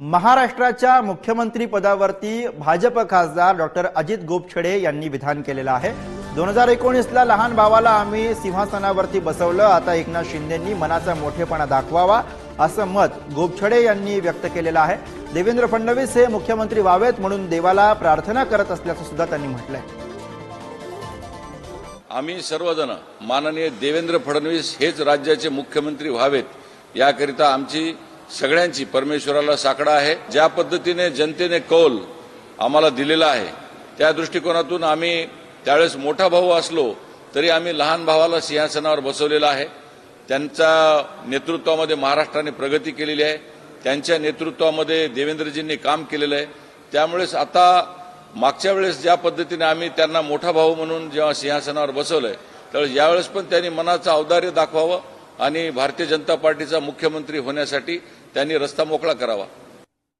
महाराष्ट्राच्या मुख्यमंत्री पदावरती भाजप खासदार डॉक्टर अजित गोपछडे यांनी विधान केलेलं आहे. दोन हजार एकोणीसला लहान भावाला आम्ही सिंहासनावरती बसवलं. आता एकनाथ शिंदेंनी मनाचा मोठेपणा दाखवावा असं मत गोपछडे यांनी व्यक्त केलेलं आहे. देवेंद्र फडणवीस हे मुख्यमंत्री व्हावेत म्हणून देवाला प्रार्थना करत असल्याचं सुद्धा त्यांनी म्हटलंय. आम्ही सर्वजण माननीय देवेंद्र फडणवीस हेच राज्याचे मुख्यमंत्री व्हावेत. याकरिता आमची सगळ्यांची परमेश्वराला साकडा आहे. ज्या पद्धतीने जनतेने कौल आम्हाला दिलेला आहे त्या दृष्टिकोनातून आम्ही त्यावेळेस मोठा भाऊ असलो तरी आम्ही लहान भावाला सिंहासनावर बसवलेला आहे. त्यांच्या नेतृत्वामध्ये महाराष्ट्राने प्रगती केलेली आहे. त्यांच्या नेतृत्वामध्ये देवेंद्रजींनी काम केलेलं आहे. त्यामुळेच आता मागच्या वेळेस ज्या पद्धतीने आम्ही त्यांना मोठा भाऊ म्हणून जेव्हा सिंहासनावर बसवलंय त्यावेळेस यावेळेस पण त्यांनी मनाचं औदार्य दाखवावं. आणि भारतीय जनता पार्टीचा मुख्यमंत्री होण्यासाठी त्यांनी रस्ता मोकळा करावा.